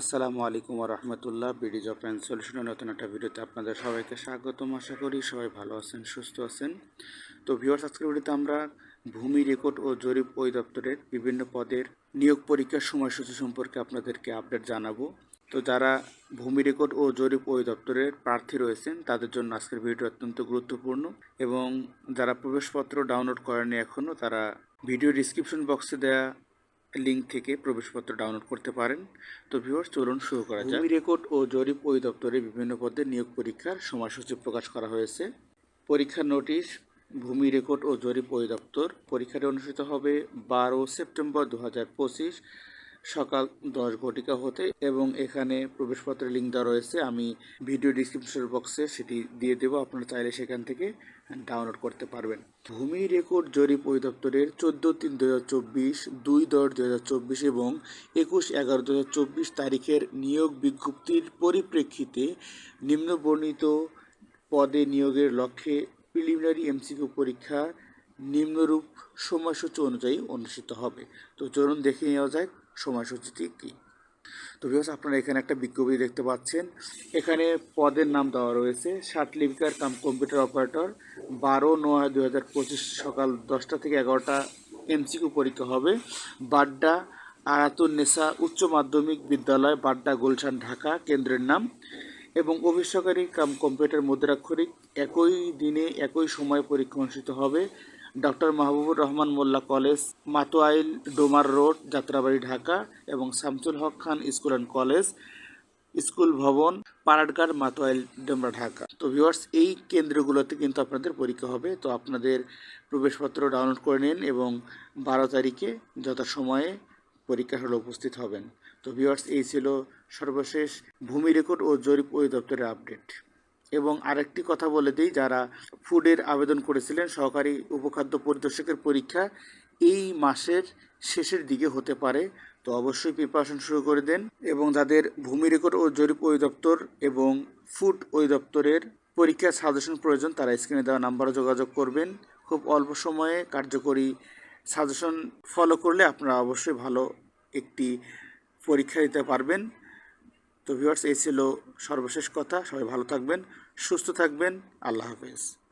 আসসালামু আলাইকুম রহমতুল্লাহ বিডি জব অ্যান্ড সলিউশনের নতুন একটা ভিডিওতে আপনাদের সবাইকে স্বাগতম। আশা করি সবাই ভালো আছেন, সুস্থ আছেন। তো ভিউয়ার্স আজকের ভিডিওতে আমরা ভূমি রেকর্ড ও জরিপ অধিদপ্তরের বিভিন্ন পদের নিয়োগ পরীক্ষার সময়সূচি সম্পর্কে আপনাদেরকে আপডেট জানাব। তো যারা ভূমি রেকর্ড ও জরিপ অধিদপ্তরের প্রার্থী রয়েছেন, তাদের জন্য আজকের ভিডিও অত্যন্ত গুরুত্বপূর্ণ এবং যারা প্রবেশপত্র ডাউনলোড করেনি এখনও তারা ভিডিও ডিসক্রিপশন বক্সে দেওয়া লিঙ্ক থেকে প্রবেশপত্র ডাউনলোড করতে পারেন। তো ভিউয়ার্স চলুন শুরু করা যাক। রেকর্ড ও জরিপ অধিদপ্তরে বিভিন্ন পদে নিয়োগ পরীক্ষার সময়সূচি প্রকাশ করা হয়েছে। পরীক্ষার নোটিশ ভূমি রেকর্ড ও জরিপ অধিদপ্তর পরীক্ষাটি অনুষ্ঠিত হবে বারো সেপ্টেম্বর দু হাজার পঁচিশ সকাল দশ ঘটিকা হতে এবং এখানে প্রবেশপত্রের লিঙ্ক দেওয়া রয়েছে। আমি ভিডিও ডিসক্রিপশন বক্সে সেটি দিয়ে দেবো। আপনারা চাইলে সেখান থেকে ডাউনলোড করতে পারবেন। ভূমি রেকর্ড জরিপ অধিদপ্তরের চোদ্দ তিন দু হাজার চব্বিশ, দুই দশ দু হাজার চব্বিশ এবং একুশ এগারো দু হাজার চব্বিশ তারিখের নিয়োগ বিজ্ঞপ্তির পরিপ্রেক্ষিতে নিম্নবর্ণিত পদে নিয়োগের লক্ষ্যে প্রিলিমিনারি এমসিকিউ পরীক্ষা নিম্নরূপ সময়সূচি অনুযায়ী অনুষ্ঠিত হবে। তো চলুন দেখে নেওয়া যায় সময়সূচিটি কী? তো বিকজ আপনারা এখানে একটা বিজ্ঞপ্তি দেখতে পাচ্ছেন। এখানে পদের নাম দেওয়া রয়েছে ষাট লিপিকার কাম কম্পিউটার অপারেটর বারো নয় দু হাজার পঁচিশ সকাল দশটা থেকে এগারোটা এমসিকিউ পরীক্ষা হবে। বাড্ডা আয়াতুন নেসা উচ্চ মাধ্যমিক বিদ্যালয়, বাড্ডা গুলশান, ঢাকা, কেন্দ্রের নাম। এবং অভিষ্যকারী কাম কম্পিউটার মুদ্রাক্ষরিক একই দিনে একই সময় পরীক্ষা অনুষ্ঠিত হবে। Doctor Mahbubur Rahman Mollah college, Matuail Domar road, Jatrabari Dhaka এবং Shamsul Haque Khan school and college, school ভবন পারাডঘাট মাতোয়াইল, ডোমরা, ঢাকা। তো ভিউয়ার্স, এই কেন্দ্রগুলোতে কিন্তু আপনাদের পরীক্ষা হবে। তো আপনাদের প্রবেশপত্র ডাউনলোড করে নিন এবং বারো তারিখে যথাসময়ে পরীক্ষার হলে উপস্থিত হবেন। তো ভিউয়ার্স, এই ছিল সর্বশেষ ভূমি রেকর্ড ও জরিপ অধিদপ্তরের আপডেট। এবং আরেকটি কথা বলে দিই, যারা ফুডের আবেদন করেছিলেন, সহকারী উপখাদ্য পরিদর্শকের পরীক্ষা এই মাসের শেষের দিকে হতে পারে, তো অবশ্যই প্রিপারেশন শুরু করে দেন এবং যাদের ভূমি রেকর্ড ও জরিপ অধিদপ্তর এবং ফুড অধিদপ্তরের পরীক্ষার সাজেশন প্রয়োজন, তারা স্ক্রিনে দেওয়া নাম্বারে যোগাযোগ করবেন। খুব অল্প সময়ে কার্যকরী সাজেশন ফলো করলে আপনারা অবশ্যই ভালো একটি পরীক্ষা দিতে পারবেন। তো ভিউয়ার্স এই ছিল সর্বশেষ কথা। সবাই ভালো থাকবেন সুস্থ থাকবেন। আল্লাহ হাফেজ।